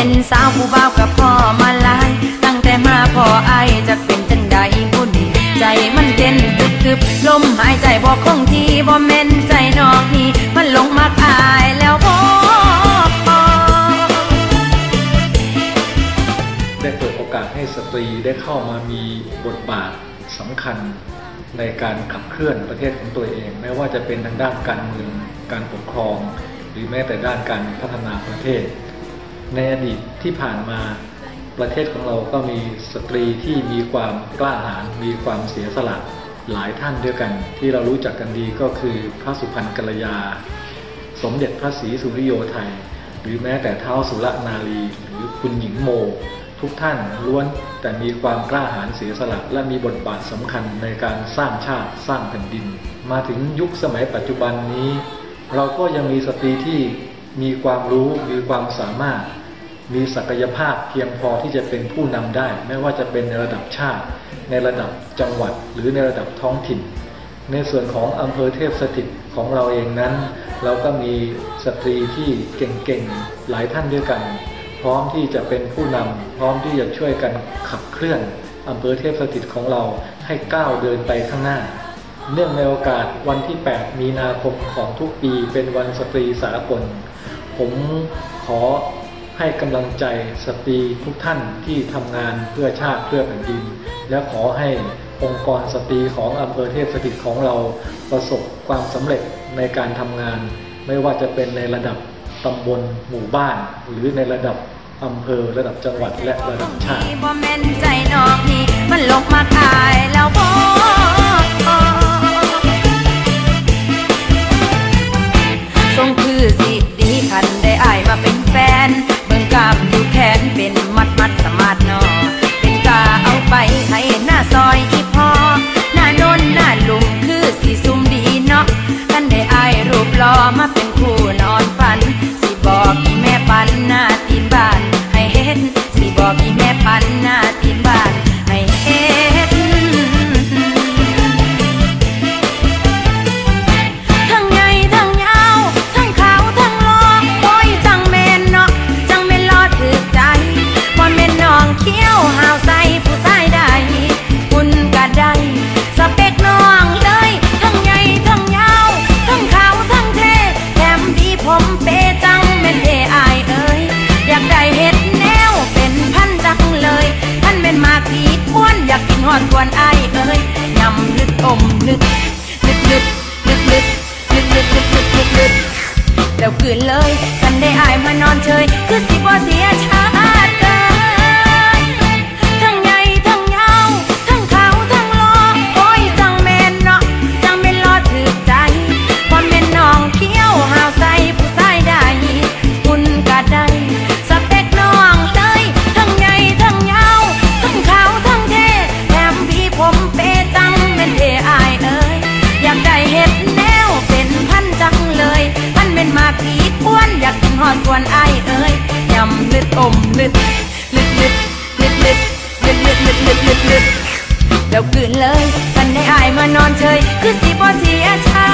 ็นสาวผู้บ่าวกับพ่อมาลาย ตั้งแต่มาพ่อไอายจะเป็นจังใดบุญใจมันเต้นตึบตึบลมหายใจบ่คงที่บ่แม่นใจนอกนี่มันหลงมักอายแล้วบ่ได้เปิดโอกาสให้สตรีได้เข้ามามีบทบาทสำคัญในการขับเคลื่อนประเทศของตัวเอง ไม่ว่าจะเป็นทางด้านการเมืองการปกครอง หรือแม้แต่ด้านการพัฒนาประเทศ ในอดีตที่ผ่านมาประเทศของเราก็มีสตรีที่มีความกล้าหาญมีความเสียสละหลายท่านด้วยกัน ที่เรารู้จักกันดีก็คือพระสุพรรณกัลยา สมเด็จพระศรีสุริโยไทย หรือแม้แต่เท้าสุรนารีหรือคุณหญิงโม ทุกท่านล้วนแต่มีความกล้าหาญเสียสละและมีบทบาทสำคัญในการสร้างชาติสร้างแผ่นดิน มาถึงยุคสมัยปัจจุบันนี้ เราก็ยังมีสตรีที่มีความรู้มีความสามารถ มีศักยภาพเพียงพอที่จะเป็นผู้นำได้ ไม่ว่าจะเป็นในระดับชาติ ในระดับจังหวัด หรือในระดับท้องถิ่น ในส่วนของอำเภอเทพสถิตของเราเองนั้น เราก็มีสตรีที่เก่งๆหลายท่านด้วยกัน พร้อมที่จะเป็นผู้นำพร้อมที่จะช่วยกันขับเคลื่อนอำเภอเทพสถิตของเราให้ก้าวเดินไปข้างหน้า เนื่องในโอกาสวันที่ 8 มีนาคมของทุกปีเป็นวันสตรีสากล ผมขอ ให้กำลังใจสตรีทุกท่านที่ทำงานเพื่อชาติเพื่อแผ่นดิน และขอให้องค์กรสตรีของอำเภอเทพสถิตของเราประสบความสำเร็จในการทำงาน ไม่ว่าจะเป็นในระดับตำบลหมู่บ้าน หรือในระดับอำเภอระดับจังหวัดและระดับชาติมันลงมาขายแล้วพอทรงคือสี แล้วคืนเลยกันได้อายมานอนเฉย คือสิบ่เสียชา หอดกวนไอเอ้ยยำลึดอมลึดลึดลึดลึดลึดลึดลึดลึดลึดลึดลึดแล้วกืนเลยกันได้อายมานอนเฉยคือสีบอเสียชา